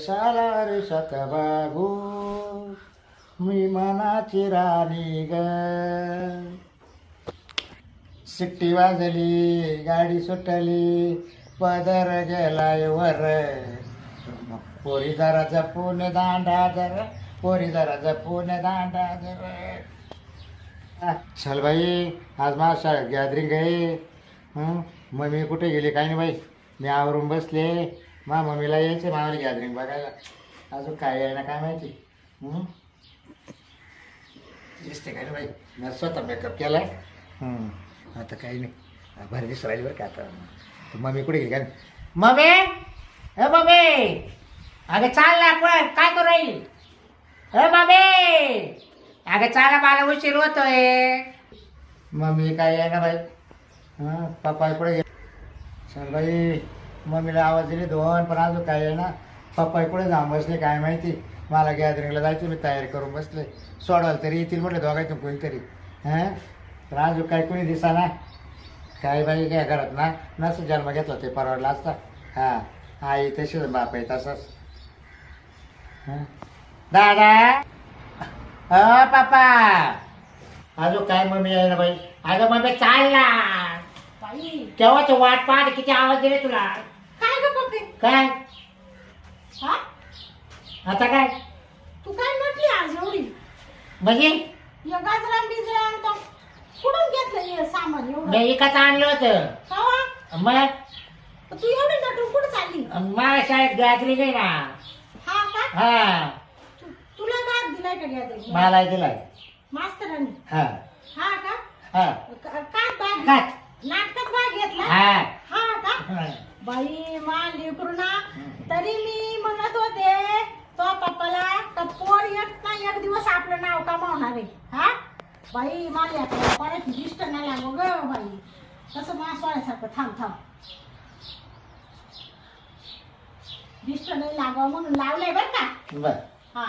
कशाला रे बाबू मी मनाची राणी ग. सिट्टी वाजली गाडी सुटली पदर गेलाय वर. पोरी जरा जपून दांडा जर पोरी जरा जपून दांडा जर. चल बाई आज माझ्या शाळेत गॅदरिंग आहे. मग मम्मी कुठे गेली? काय नाही बाई. मी आवरून बसले. मा मम्मीला यायचे मामाला गॅदरिंग बघायला. अजून काय आहे ना काय माहिती? हं? दिसते काय नाही बाई? मी स्वतः मेकअप केला हं. आता काही नाही. बरं दिसू राहिली बरं का आता. मम्मी कुठे गेली? काय. मम्मी? ए मम्मी! अगं चाल ना कुठं काय करू राहिली? ए मम्मी! अगं चाला मला उशीर होतोय. मम्मी काय आहे ना बाई? हां पप्पा पुढे गे चल बाई. मम्मीला आवाज दिली दोन पण अजून काय आहे ना? पप्पा पुढे जाऊन बसले काय माहिती? मला गॅदरिंगला जायचं मी तयारी करून बसले. सोडाल तरी येतील म्हटलं दोघायचं कोणीतरी. हां? तर अजून काय कोणी दिसा ना काय बाई काय घरात ना? नसं जन्म घेतला ते परवडला असता. हां आई तशीच बाप आहे तसाच. हं? दादा? अ पापा अजून काय मम्मी आहे ना बाई? अगं मम्मी चाल ना बाई. केव्हाच वाट पाहत किती आवाज दिले तुला? काय ग पप्पे काय? हा? आता काय? तू काय म्हटली आज एवढी? म्हणजे? या गाजरा बिजरा आणतो कुठून घेतलं हे सामान मी एवढं इकत आणलं होतं. कवा? मग? तू एवढी नटून कुठं चालली? माझ्या शाळेत गॅदरिंग आहे ना. हा का? हा. तू- तुला भाग दिलाय का घ्या मला दिलाय. मास्तरांनी? हा. हा का? हा. क- काय भाग? नाटकात भाग घेतला? हा. हा का? हा. बाई मा लेकरू ना तरी मी म्हणत होते तो पप्पाला का पोर एक ना एक दिवस आपलं नाव कमावणार आहे हा? बाई मला कोणाची दिष्ट नाही लागो ग बाई. तसं मा सोळ्यासारखं थांब थांब. दिष्ट नाही लागावं म्हणून लावलंय बरं का? बर. हा.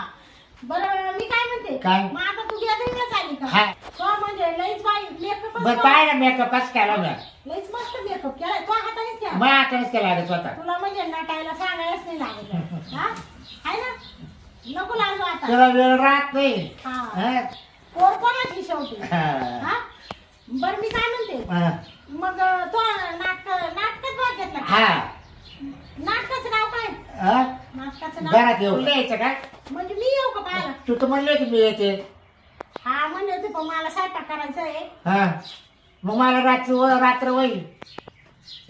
बरं मी काय म्हणते? काय? मग आता तू गॅदरिंगला चाली हा. का तो म्हणजे लईच बाई मेकअप बर पाय ना मेकअप कसं केला मी लईच मस्त मेकअप केलाय. तो मग आताच केला अरे स्वतः. तुला म्हणजे नटायला सांगायलाच नाही लागत हा? आहे ना? नको लागू आता. तुला वेळ राहत नाही. हा. हा? पोर कोणाची शेवटी? हा. हा? बर मी काय म्हणते? हा. मग तो नाटक नाटकात भाग घेतला का? हा. नाटकाचं नाव काय? हा? नाटकाचं नाव? घरात येऊ यायचं का? म्हणजे मी येऊ का पाहायला तू तर म्हणले की मी येते. हा म्हणले होते पण मला स्वयंपाक करायचा आहे. हा. मग मला रात्र रात्र होईल.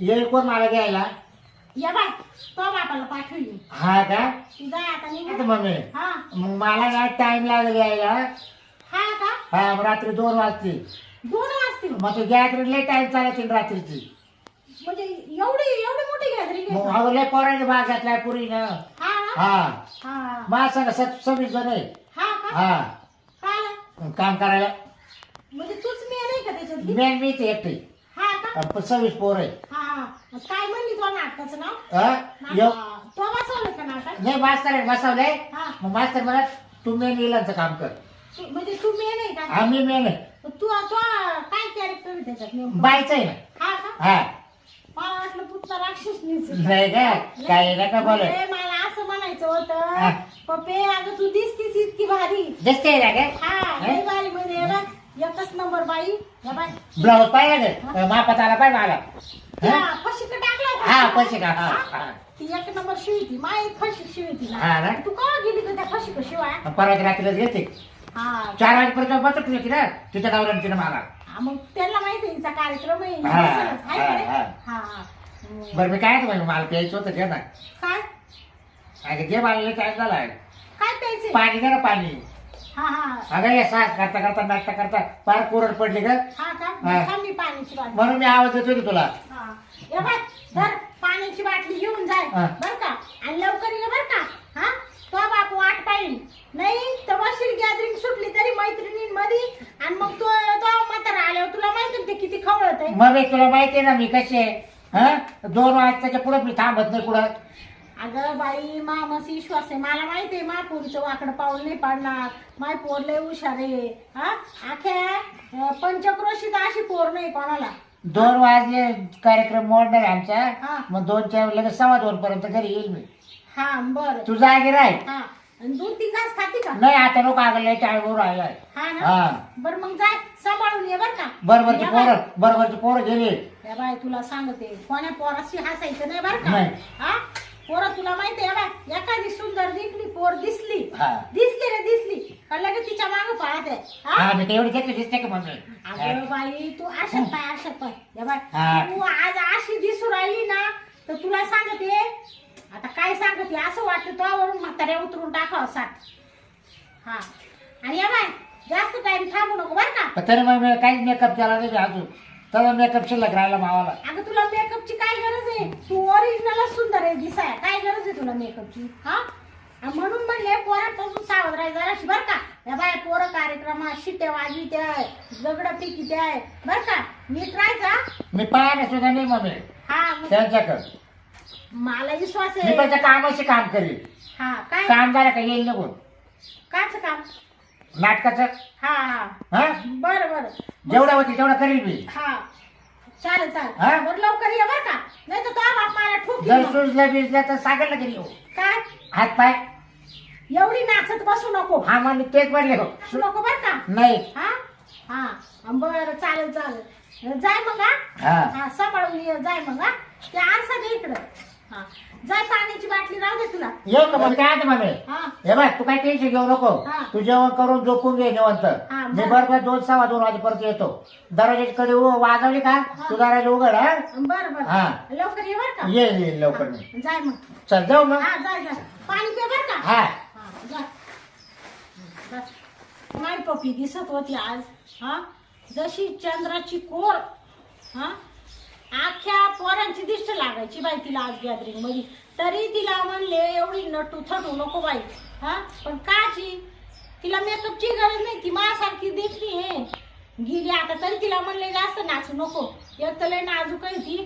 येईल कोण मला घ्यायला या बाय तो बापाला पाठवली हा का? तू जाय आता आता निघू मम्मी हा. मग मला ना टाइम लागेल यायला. हा का हा मग रात्री दोन वाजतील. दोन वाजतील. मग तू गॅदरिंग लय टाइम चालायची रात्रीची. म्हणजे एवढी एवढी मोठी गॅदरिंग मग आहे अगं लय पोराने भाग घातलाय पुरीनं. हा ना? हा. हा. मला सांगा सत सव्वीस जण आहे. हा का? हा? काम करायला. म्हणजे तूच मी नाही का त्याच्यातली मेन मीच एकटी. सव्वीस पोर आहे हा काय म्हणली तुला नाटकाचं नाव? हा? नाटक- तो बसवलं का नाटक? नाही मास्तर आहे बसवलंय. हा. मग मास्तर म्हणत तू मेन इलांचं काम कर. तू- म्हणजे तू मी नाही का? आम्ही मेन आहे. तू तू काय कॅरेक्टर आहे त्याच्यात नेमकं? बायचं आहे ना? हा का? हा. मला वाटलं पुढचा राक्षस नाही का? काही नका बोल. मला असं म्हणायचं हा. होतं पप्पे अगं तू दिसतीस इतकी भारी. दिसते ना काय हा लई भारी म्हणजे हे बघ, एकच नंबर बाई बाय ब्लाऊज पाहिजे का मापात आला पाहिजे मला हा? टाकला होता. हा पैसे का हा हा? हा. ती एक नंबर माय फशी हा ना? तू का गेली का त्या फशी शिवाय परत रात्रीलाच घेते हा चार वाजेपर्यंत बसत होती ना तुझ्या नवऱ्याने तिने मला हा, मग त्यांना माहिती आहे हिचा कार्यक्रम आहे हा, बसेलच, हाय का रे? हा, हा हा हम्म. बरं मी काय म्हणतो मला प्यायचं होतं घे ना काय अगं जे मला काय झालाय काय प्यायचे पाणी दे ना पाणी हा हा. अगं हे सास करता करता नाश्ता करता. फार कोरड पडली का हा का? हा. थांब मी पाण्याची बाटली. म्हणून मी आवाज देतोय की तुला. हा. ये धर पाण्याची बाटली घेऊन जाय. हा. बर का? आणि लवकर ये बर का? हा? तो बाप वाट पाहिल नाही तर वशील गॅदरिंग सुटली तरी मैत्रिणींमध्ये आणि मग तो तो म्हातारा आल्यावर तुला माहिती ते किती खवळत आहे मग तुला माहिती आहे ना मी कशी आहे? हा? दोन वाजताच्या पुढे मी थांबत नाही कुठं. अगं बाई मामस विश्वास आहे. मला माहिती आहे मायपोरीचं वाकडं पाऊल नाही पाडणार. माय पोर लय हुशार आहे. हा? आख्या पंचक्रोशीत अशी पोर नाही कोणाला. दोन वाजले कार्यक्रम मोडणार आहे हा. आमचा मग दोनच्या लगेच सव्वा दोन पर्यंत घरी येईल मी. हा बरं. तू जागी हा. आणि दोन तीन घास खाते का? नाही आता लोक आगले टाळीवर राहिलाय. हा हा. ना बरं मग जाय सांभाळून ये बरं का. बरोबरची या बाय. पोरं बरोबरची पोरं गेली या बाय तुला सांगते कोण्या पोराशी हसायचं नाही बरं का? नाही. हा? पोरं तुला माहिती आहे बाय एखादी सुंदर दिसली पोर दिसली. हा. दिसली रे दिसली. का लगेच तिच्यामागे पळत आहे? हा? हा मी तेवढी घेतली दिसते का मम्मी? अगं बाई तू अशा पाय अशा पाय. या बाय हा. तू आज अशी दिसू राहिली ना तर तुला सांगते आता काय सांगते असं वाटतं तो म्हाताऱ्या उतरून टाकावं साठ हा. आणि या बाय जास्त टाइम थांबू नको बरं का? पण तरी मग मी काहीच मेकअप केला नाही मी अजून. तर मेकअप शिल्लक राहिला मावाला अगं तुला मेकअपची काय गरज आहे? तू ओरिजिनलच सुंदर आहे दिसाय. काय गरज आहे तुला मेकअपची हा? आणि म्हणून म्हणले पोरापासून सावध राहायचं जराशी बरं का? या बाय पोरं कार्यक्रमात शिट्या वाजविते आहे दगड पिकिते आहे बरं का? नीट राहायचा मी पाहायला सुद्धा नाही मम्मी. हा मग? त्यांच्याकडे. मला विश्वास मी आहे. पण त्या कामाशी काम करीन. हा काय? काम झालं का येईल निघून? काच काम? नाटकाचं? हा हा. बरं बरं. जेवढं होती तेवढं करीन मी. हा. चालेल हा? चालेल बरं लवकर ये बरं का. नाही तर तो बाप मला ठोकी जर मग. सुजलं बिजलं तर सागरला गेली हो काय? हात पाय. एवढी नाचत बसू नको. हा मग मी तेच म्हणले हो. बसू नको बरं का? नाही. हा? हा. बरं चालेल चालेल. जाय मग हा. हा. हा सांभाळून ये जाय मग हा. ते आरसा दे इकडं. हा. जाय पाण्याची बाटली राहू दे तुला. का मग? काय मम्मी? हा. हे बघ तू काय टेन्शन घेऊ नको. हा. तू जेवण करून झोपून घे निवंत. हा, मी बरं. बरोबर दोन सव्वा दोन वाजेपर्यंत येतो. दरवाजाची कडे वाजवली का? तू दरवाजा उघड हा? बरं हा. बरं लवकर ये बरं का? ये ये लवकर मी. हा, जाय मग. चल जाऊ मग. हा जाय जाय. पाणी पे बरं का? हा. हा, जा. माय दिसत होती आज हा? जशी चंद्राची कोर हा? आख्या पोरांची दिष्ट लागायची बाई तिला आज गॅदरिंगमध्ये तरी तिला म्हणले एवढी नटू थटू नको बाई. हा? पण काची? तिला मेकअपची गरज नाही ती माझ्यासारखी देखली आहे. गेली आता तरी तिला म्हणले जास्त नाचू नको. एक तर लय नाजूक आहे ती.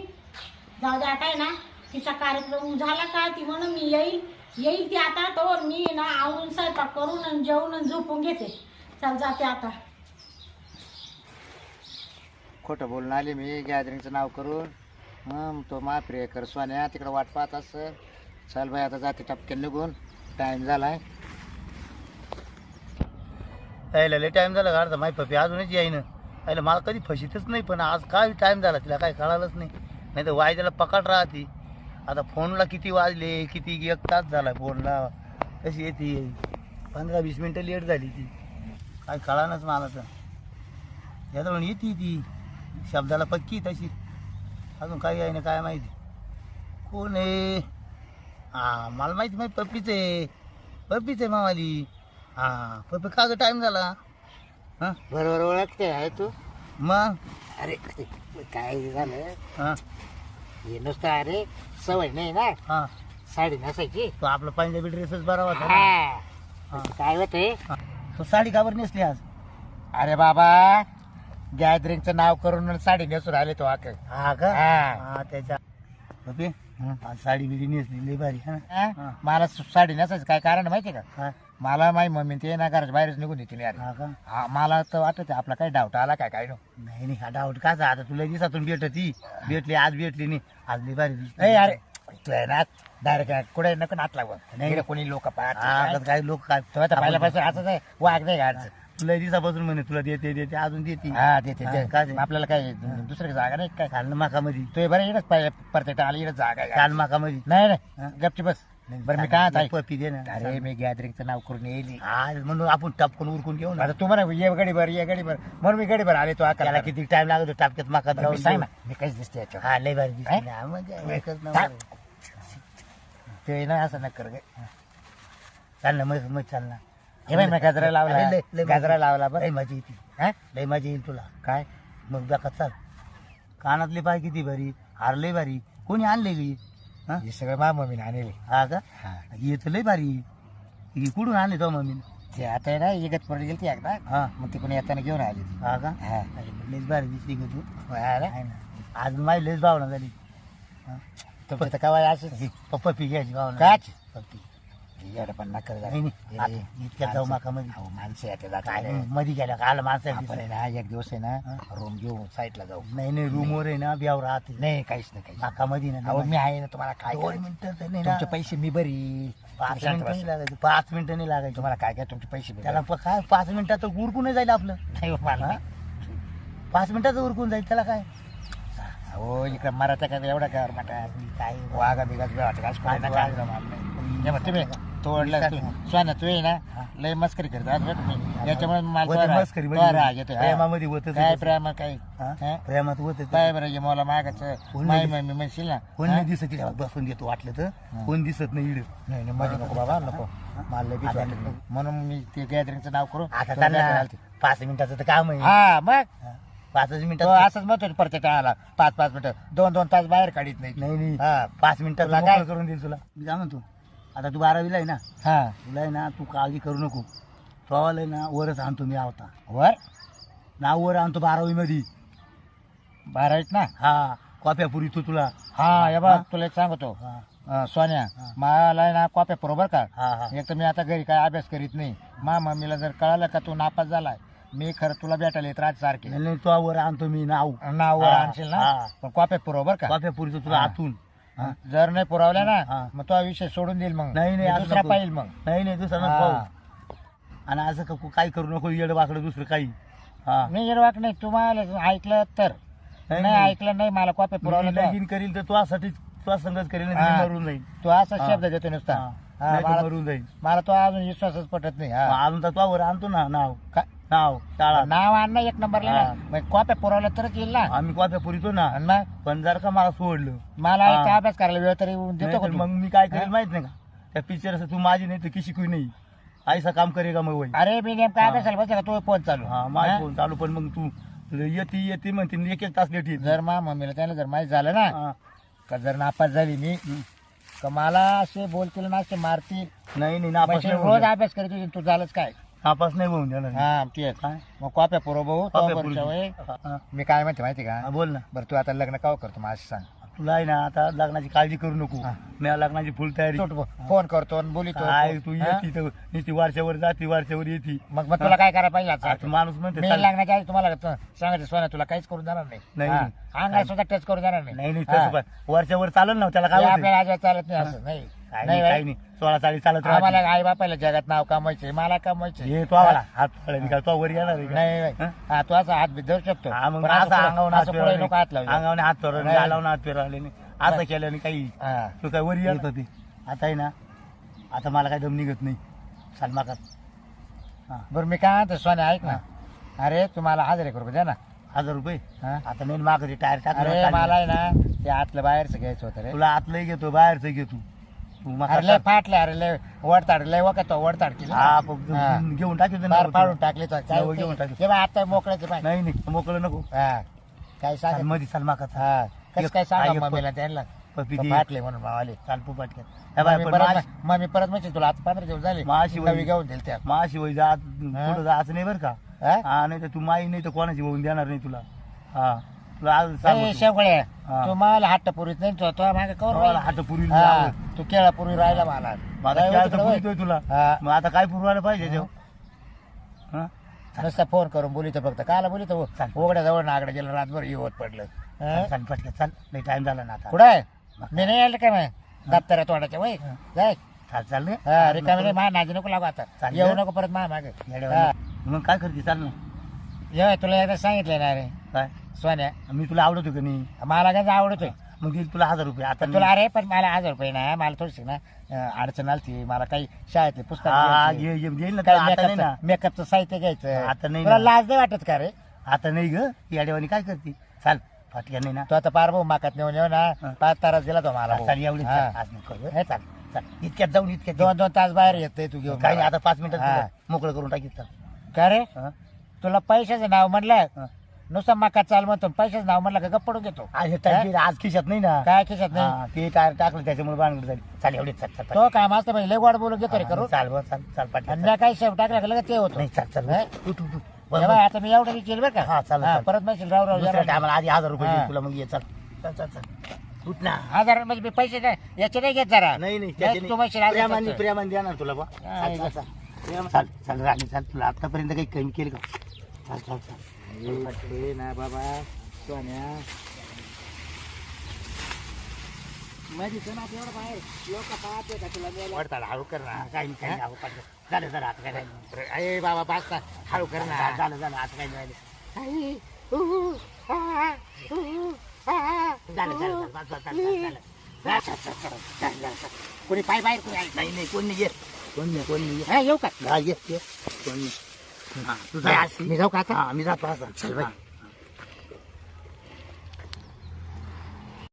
जाऊ दे आता आहे ना तिचा कार्यक्रम झाला का ती म्हणून मी येईल. येईल ती आता तर मी ना आवरून स्वयंपाक करून आणि जेवून आणि झोपून घेते. चल जाते आता. खोटं बोलून आले मी गॅदरिंगचं नाव करून. हं, तो मा प्रियकर सोन्या तिकडं वाट पाहत असं. चल बाई आता जाते टपक्यान निघून. टाइम झालाय. यायला लय टाईम झाला का? माय पपी अजूनच येईन यायला मला कधी फशीतच नाही पण आज काय टाईम झाला तिला काय कळालंच नाही. नाही तर वायद्याला पकड राहते. आता फोनला किती वाजले किती एक तास झाला फोनला. कशी येते पंधरा वीस मिनटं लेट झाली ती. काय कळानच मला तर. याच्याकडून येते ती. शब्दाला पक्की तशी. अजून काय आहे ना काय माहिती. कोण आहे? हां मला माहिती माहिती पप्पीच आहे. पप्पीच आहे मामाली. हां पप्पी का ग टाईम झाला? हां? बरोबर ओळखते आहे तू? मग? अरे काय झालं? हां. हे नुसतं अरे सवय नाही ना? हां. साडी नसायची? तो आपला पंजाबी ड्रेसच बरा होता ना. हा. काय होते. तो साडी का बरं नेसली आज? अरे बाबा गॅदरिंगचं नाव करून साडी नेसून आले तो आक हा का? हा. हा त्याच्या आज साडी बिडी नेसली लई भारी हा. हा. मला सु- साडी नेसायचं काय कारण माहितीये का? हा. मला माही मम्मी ते ना घराच्या बाहेरच निघून हा का? हा, मला तर वाटत आपला काही डाऊट आला काय काय नो? नाही नाही हा डाऊट काच. आता तुला दिवसातून भेटती. भेटली आज भेटली नाही. आज लई भारी. ए अरे तू आहे ना डायरेक्ट कुठे नको नात लागव नाही. कोणी लोक हा आता काय लोक काय तो आता पहिल्यापासून असंच आहे. वाघ नाही तुला दिवसापासून म्हणे तुला देते देते अजून देते. हा ते ते हा, ते. काय ते? आपल्याला काय दुसरी जागा नाही काय काल माकामध्ये? तू बरं इकडच पाहिजे परत आली इकडे जागा आहे. काल माकामध्ये? नाही हा? नाही गपची बस. बरं मी काय आता पप्पी दे ना. अरे मी गॅदरिंगचं नाव करून येईल. हा म्हणून आपण टपकून उरकून घेऊ ना. आता तू म्हणा ये गडीभर ये गडीभर म्हणून मी गडीभर आले तो त्याला आकाला किती टाइम लागतो टापक्यात बरं, जाऊन सांग ना मी काहीच दिसते याच्यावर? हा लय भारी दिसते? ना, एकच काय? नंबर. ते ना असं नक्कर चाल ना मग मग चाल ना. हे बाई मी गजरा लावला. गजरा लावला बरं. मजा येते. हा? लय मजा येईल तुला. काय? मग दाखत चाल. कानातले पाय किती भारी हार लय भारी. कोणी आणले गी हा? हे? सगळं मा मम्मीने आणले हा का? हा. तर लय भारी. ही कुठून आणले तो मम्मी ते आता आहे ना इगत पडली गेली एकदा. हा. मग तिकडून येताना घेऊन आली ती हा का? हा. अरे, लयच भारी दिसली ग तू. हा ना? आहे ना. आज माझी लयच भावना झाली. तुमचं तर काय असेल पप्पा पी घ्यायची भावना. काच? पप्पी पण नका नाही नाही. आता इतक्यात जाऊ माकामध्ये हो माणसं येते काय जाते नाही, मध्ये का? आलं माणसं आपण आहे ना एक दिवस आहे ना रूम घेऊ साईडला जाऊ. नाही नाही रूमवर आहे ना ब्याव राहते. नाही काहीच नाही काहीच नाही. नाकामध्ये ना अहो मी आहे ना तुम्हाला काय दोन करायचं? मिनिटं तर नाही ना. तुमचे पैसे मी बरी पाच मिनिटं नाही लागायचं पाच मिनिटं नाही लागायचं. तुम्हाला काय काय तुमचे पैसे मी त्याला प- काय पाच मिनिटात उरकून जाईल आपलं. नाही हो, मला? पाच मिनिटात उरकून जाईल त्याला काय? हो इकडे मराठा काय एवढा म्हणतात काय वाघा बिगाच वाटत आज आज काय वाघ. तुम्ही तोडलं तू स्वाना तू आहे ना लय मस्करी करत. आज बघ तुम्ही याच्यामुळे मला होते तो मस्करी तो. राग हा. प्रेमामध्ये होतच काय. प्रेम काय? प्रेमात होत काय बरं हे मला मागायचं कोण माय मी म्हणशील ना? कोण हा? नाही दिसत बसून देतो वाटलं तर? कोण दिसत नाही इड नाही मध्ये नको बाबा नको. मला. म्हणून मी ते गॅदरिंगचं नाव करू आता. पाच मिनिटाचं तर काम आहे. हा मग? पाच तो मिनिटात असंच म्हणतो प्रत्येक टाळाला. पाच पाच मिनिटं. दोन दोन तास बाहेर काढीत नाही. नाही हा पाच मिनिटात? करून देईल तुला. मी काय म्हणतो आता तू बारावीला आहे ना? हा. तुला आहे ना तू काळजी करू नको. तो आहे ना वरच आणतो मी आवता वर? नाव वर आणतो बारावी मध्ये बारावीत ना? हा कॉप्या पुरी तू तुला. हा हे बघ तुला एक सांगतो. हा. अं, सोन्या हा. मला ना कॉप्या बरोबर का? हा हा. एक तर मी आता घरी काय अभ्यास करीत नाही. मा मम्मीला जर कळालं का तू नापास झालाय मी खरं तुला भेटायला येत राहत सारखे. नाही, नाही तो वर आणतो मी नाव. नाव वर हा, आणशील ना? हा. पण कॉप्या बरोबर का? कॉप्या पुरीचं तुला हा. आतून. हा. जर नाही पुरवल्या हा. ना मग तो विषय सोडून देईल मग नाही नाही मी असं दुसरा नको. पाहिजे मग नाही नाही दुसरं नको हा. पाहू. आणि असं क- काही करू नको येड वाकडं दुसरं काही हा नाही येडवाक नाही तुम्हाला ऐकलं तर नाही, नाही नाही. ऐकलं नाही मला कॉप्या मी पुरवलं तर. लगीन करील तर तुझ्यासाठी तुझा संगत करेल नाही तर हा. मी मरून जाईल तू असा हा. शब्द देतो नुसता हा. हा, नाही तर मला मरून जाईल मला तो अजून विश्वासच पटत नाही हा. आणून तर तुझ्यावर आणतो ना नाव का- नाव शाळा नाव आणणं एक नंबरला हा. ना. मग कॉप्या पुरवल्या तरच येईल ना आम्ही कॉप्या पुरीतो ना आणि मग पण जर का मला सोडलं मला हा. इथं अभ्यास करायला वेळ तरी देतो का तर? मग मी काय करेल हा? माहीत नाही का त्या पिक्चर असं तू माझी नाही तर की शिकवी नाही ऐसा काम करेगा मग वही अरे मी नेमका हा. अभ्यासाला बसला तो फोन चालू हा माझा हा? फोन चालू पण मग तू येते येते म्हणते एक एक तास लेट येते जर मा मम्मीला त्याला जर माहीत झालं ना हा. का जर नापास झाली मी हम्म. का मला असे बोलतील ना असे मारतील नाही नाही नापास म्हणजे नाही रोज. अभ्यास करीत तू झालंच काय नापास नाही होऊन देणार हा तेच काय? मग कॉप्या पुरव भाऊ कॉप्या पुरी. हा, हा. मी काय म्हणते माहिती का हा, बोल ना बरं तू आता लग्न काव करतो असं सांग तुला आहे ना आता लग्नाची काळजी करू नको हा. मी लग्नाची फुल तयारी फोन करतो आणि बोलितो काय तू हा? येते तर नुसती वारच्यावर जाती वारच्यावर येते मग मग तुला काय करायला पाहिजे आता? आता माणूस म्हणते मी चाल- लग्नाच्या आधी तुम्हाला त- सांगायचं सोन्या तुला काहीच करून जाणार नाही नाही, हा. नाही. अंगाला सुद्धा टच करून जाणार नाही नाही नाही हा. तसं पण वरच्यावर चालेल ना त्याला हे काय होतंय? आपल्याला चालत नाही असं नाही काय नाही नाही काही. नाही. सोळा चाळीस चालत आम्हाला राहते. आई बापायला जगात नाव कमवायचे मला कमवायचे हे तो आम्हाला. हात काय तो वर येणार आहे का? नाही नाही. हा? तू असा हात बी धरू शकतो. हा, मग पण असं पुढे- अंगावर हात असं पुढे नको हात लावू. अंगावर हात फिरवले नाही. हात फिरवले नाही. असं नाही. केल्याने काही. हा. तू काय वर येत होती. आता आहे ना आता मला काही दम निघत नाही. सलमाकात हा. बरं मी काय म्हणतो सोन्या ऐक ना. अरे तुम्हाला हजार एक रुपये द्या ना. हजार रुपये? हा? आता नाही मागं टायर अरे टाकलं मला आहे ना ते आतलं बाहेरचं घ्यायचं होतं रे. तुला आतलंही घेतो बाहेरचं घेतो. तू मका अरे लय टाक. फाटले अरे लय वडताड लय वकत वडताड केली हा, प-. घेऊन टाकतो बार फाडून टाकले काय? घेऊन टाकले. हे बघ, आता मोकळ्याचे पाय. नाही नाही मोकळं नको. हा. काय चाल सांगमध्ये हा. कसं एक- काय सांगा एक मम्मीला त्यांना? तो दे. फाटले म्हणून मावाले चाल हे बाय, मम्मी पण परत माश- मम्मी परत म्हणजे तुला आता पंधरा दिवस झाले. माशी नवी. घेऊन दिल त्या माशी वय जात पुढं जायचं नाही बरं का? हा? हा नाही तर तू माई नाही तर कोणाची होऊन देणार नाही तुला. हा. तुला आज सांगतो. ए, शेवगळे हा. तू मला हात पुरीत नाही तो तो मागे कवर मला राहिला. हात पुरी हा, तू केळा पुरी राहिला मला. माझा काय खेळ होतं तर तिकडं पुरीतोय तुला. हा. मग आता काय पुरवायला पाहिजे तेव्हा हा? नुसता फोन करून बोलितो फक्त. काला बोलितो? चाल. उघड्या जवळ नागडे गेलं रातभर येवत पडलं. चाल हा? चाल पटकन चाल. नाही टाइम झाला ना आता. कुठं आहे? मी नाही आलं काय मग? दप्तरा तोंडाच्या वय? जाय. चाल चाल रे. हा रिकामी नाही मा नाजी नको लागू आता. चाल. येऊ नको परत मा मागे. मग काय करते? चाल ना. ये तुला एकदा सांगितलं ना रे. काय? सोन्या मी तुला आवडतो का नाही? मला काय आवडतोय? मग देईल तुला हजार रुपये. आता पण तुला अरे पण मला हजार रुपये ना मला थोडीशी ना अं, अडचण आली मला काही शाळेतले पुस्तक घे- घेईल ना आता नाही ना. मेकअपचं मेकअपचं साहित्य घ्यायचं. आता नाही तुला ना. लाज नाही वाटत का रे? आता नाही ग. याडेवानी काय करते? चाल फाटक्या नाही ना. तो आता पार भाऊ माकात नेऊन येऊ ना. पाच तारास दिला तो मला. भाऊ. चाल एवढी हा. आज नको ग. हे चाल चाल. इतक्यात जाऊन इतक्यात दोन दोन तास बाहेर येते तू घेऊन काही मला. आता पाच मिनिटात हा. तुला मोकळं करून टाकीत चाल. का रे? हा? तुला पैशाचं नाव म्हणलं. नुसतं मका चाल म्हणतो पैशाचं नाव म्हणलं का गप्प पडून घेतो. आज हे टायर आज खिशात नाही ना? काय खिशात नाही? हा, ते टायर टाकलं त्याच्यामुळे बांधलं झाली. चाल एवढी चाल चाल तो काम असतं पाहिजे लय गोड बोलून घेतो रे करून. चाल बरं, चाल चाल आणि काही शेव टाकला का लगेच ते होतो. नाही चाल चाल? उठ, उठ, उठ, उठ. बरं, बघ, आता मी एवढं विचार बरं हा, का चालेल, हा, चालेल. परत म्हणशील राव राव दुसऱ्या जरा. टायमाला आधी हजार रुपये हा. देईन तुला मग ये चाल. चाल चाल चाल. उठ ना. हजार म्हणजे मी पैसे नाही याचे नाही घेत जरा. नाही नाही नाही, त्याच्याने तू म्हणशील हजार प्रेमाने ना तुला बा. चाल, चाल, चाल. चाल चाल राणी चाल तुला आतापर्यंत काही कमी केलं का? चाल चाल ना बाबा सोन्या. बाहेर. लोक पाहते तुला मेला वडताल हळू कर ना. काही नाही काही. झालं झालं आता काय नाही. अरे बाबा पाच हळू कर ना. झालं झालं आता राहिलं. झालं झालं झालं बस, बस, झालं, झालं, झालं. झालं, झालं, झालं, झालं, झालं, झालं. कोणी पाय बाहेर कोणी आहे नाही नाही कोण नाही ये. कोण नाही कोण. हा, येऊ का? हा, ये कोण. मी जाऊ का आता? मी जातो असं चल बाई.